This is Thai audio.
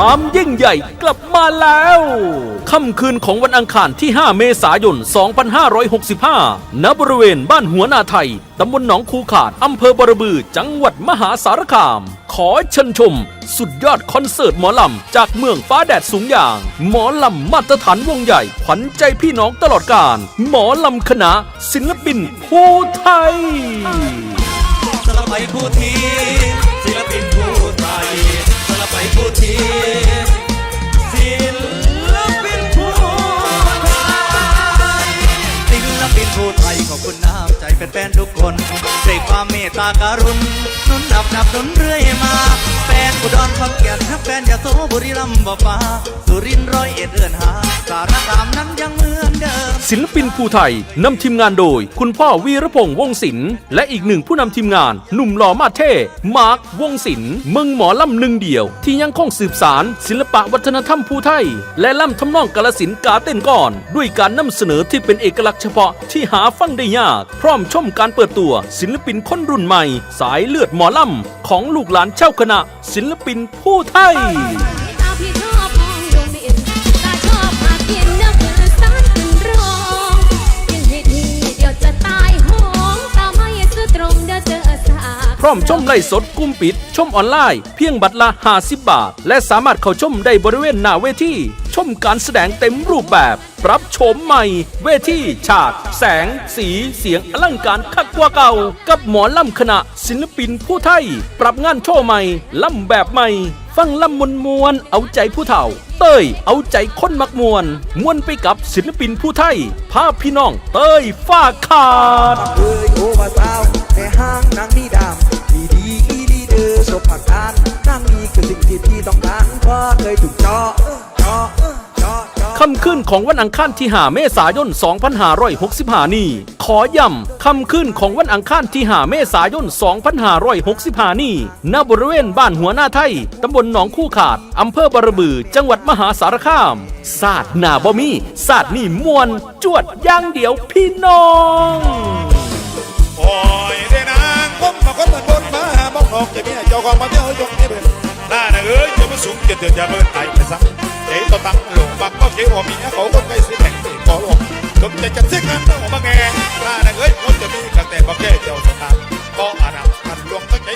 ความยิ่งใหญ่กลับมาแล้ว ค่ำคืนของวันอังคารที่ 5 เมษายน 2565 ณ บริเวณบ้านหัวนาไทย ตำบลหนองคูขาด อำเภอบรบือ จังหวัดมหาสารคาม ขอเชิญชม สุดยอดคอนเสิร์ตหมอลำ จากเมืองฟ้าแดดสูงอย่าง หมอลำมาตรฐานวงใหญ่ขวัญใจพี่น้องตลอดกาลหมอลำคณะ ศิลปินผู้ไทยสลไปผู้ทีศิลปินผู้ อบคุณน้ำใจแฟนๆทุกคนด้วยความเมตตาการุณนุนดับดับนุนเรื่อยมาแฟนอุดรขอนแก่นแฟนยาโสบุรีรัมย์บ่ฟ้าสุรินทร์ร้อยเอ็ดเอือนหาสารคามนั้นยังเมือ ศิลปินภูไทยนำทีมงานโดย คุณพ่อวีรพงษ์วงศิลป์และอีกหนึ่งผู้นำทีมงาน หนุ่มหล่อมาเท่มาร์ควงศิลป์มึงหมอลำหนึ่งเดียว ที่ยังคงสืบสารศิลปะวัฒนธรรมภูไทย และล่ำทำนองกาลสินธุ์กาเต้นก่อน ด้วยการนำเสนอที่เป็นเอกลักษณ์เฉพาะที่หาฟังได้ยาก พร้อมชมการเปิดตัว ศิลปินคนรุ่นใหม่ สายเลือดหมอลำของลูกหลานเจ้าคณะ ศิลปินผู้ไทย ร้อมชมไล่สดกุ้มปิด ชมออนไลน์ เพียงบัตรละ50บาท และสามารถเข้าชมได้บริเวณหน้าเวทีชมการแสดงเต็มรูปแบบ ปรับโฉมใหม่ เวทีฉาก แสง สีเสียงอลังการคักกว่าเก่า กับหมอลำคณะศิลปินผู้ไทย ปรับงานโชว์ใหม่ ล่ำแบบใหม่ ฟังล่ำมวลมวลเอาใจผู้เฒ่า เต้ยเอาใจคนมักมวลมวนไปกับศิลปินผู้ไทยพาพี่น้องเต้ยฟ้าขาด ที่พี่ต้องการเพราะเคยถูกเจาะเจาะเจาะเจาะ ค่ำคืนของวันอังคารที่5เมษายน 2565 นี้ ขอย้ำค่ำคืนของวันอังคารที่5เมษายน 2565 นี้ ณ บริเวณบ้านหัวหน้าไทย ตำบลหนองคู่ขาด อำเภอบรบือ จังหวัดมหาสารคาม ศาสตร์หนาบ่มีศาสตร์นี่มวน จวดอย่างเดียวพี่น้อง โอ้ยเดนางผมมาคนเหมือนบนฟ้าบอกนอกจะมีเจ้าของมาเที่ยวยก เดือดเดือดจะเบิดตายไปซะเดี๋ยวตัวงหลงบังก็เขียวหัมีเขาคนไปสิแข่งสิขอลงจนจะจะเช็ยงานต้องมาแง่ลาหนังเอ้ยคนจะมีกระแตบังแก่เดียวสตาร์ก็อาณาบมันลวงตั้งใจ